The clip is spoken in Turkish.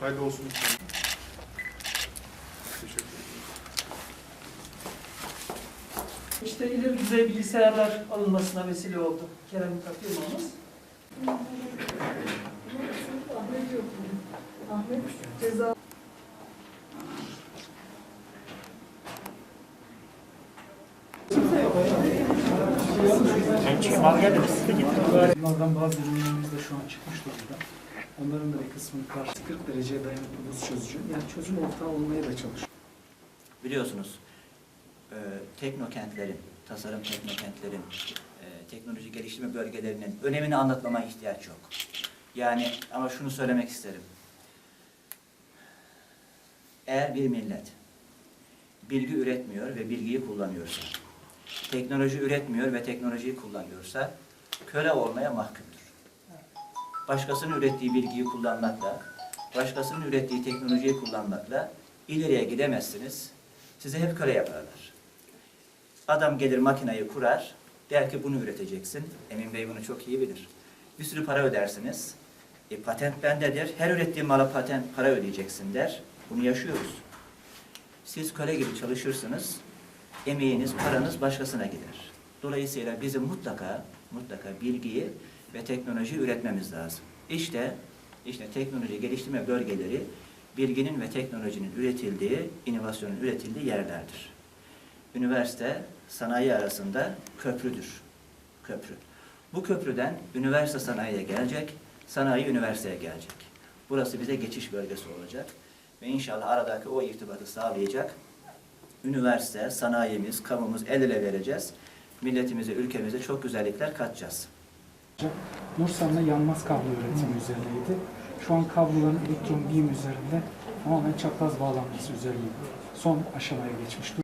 Hayırlı olsun. Teşekkür ederim. İşte ileri düzey bilgisayarlar alınmasına vesile oldu Kerem firmamız. Ahmet yok. Ahmet ceza Bunlardan bazı ürünlerimiz de şu an çıkmış durumda. Onların da bir kısmını karşı 40 dereceye dayanıklı buz çözücü. Yani çözüm ortağı olmaya da çalışıyor. Biliyorsunuz e, teknokentlerin, tasarım teknokentlerin, e, teknoloji geliştirme bölgelerinin önemini anlatmama ihtiyaç yok. Yani ama şunu söylemek isterim. Eğer bir millet bilgi üretmiyor ve bilgiyi kullanıyorsa, teknoloji üretmiyor ve teknolojiyi kullanıyorsa köle olmaya mahkumdur. Başkasının ürettiği bilgiyi kullanmakla, başkasının ürettiği teknolojiyi kullanmakla ileriye gidemezsiniz. Sizi hep köle yaparlar. Adam gelir makinayı kurar, der ki bunu üreteceksin. Emin Bey bunu çok iyi bilir. Bir sürü para ödersiniz. E, patent bendedir. Her ürettiğim mala patent para ödeyeceksin der. Bunu yaşıyoruz. Siz köle gibi çalışırsınız. Emeğiniz, paranız başkasına gider. Dolayısıyla bizim mutlaka mutlaka bilgiyi ve teknoloji üretmemiz lazım. İşte işte teknoloji geliştirme bölgeleri bilginin ve teknolojinin üretildiği, inovasyonun üretildiği yerlerdir. Üniversite sanayi arasında köprüdür. Köprü. Bu köprüden üniversite sanayiye gelecek, sanayi üniversiteye gelecek. Burası bize geçiş bölgesi olacak ve inşallah aradaki o irtibatı sağlayacak. Üniversite, sanayimiz, kamumuz el ele vereceğiz. Milletimize, ülkemize çok güzellikler katacağız. Nursan'la yanmaz kablo üretimi üzerineydi. Şu an kabloların elektron biyim üzerinde tamamen çapraz bağlanması üzerine son aşamaya geçmiş.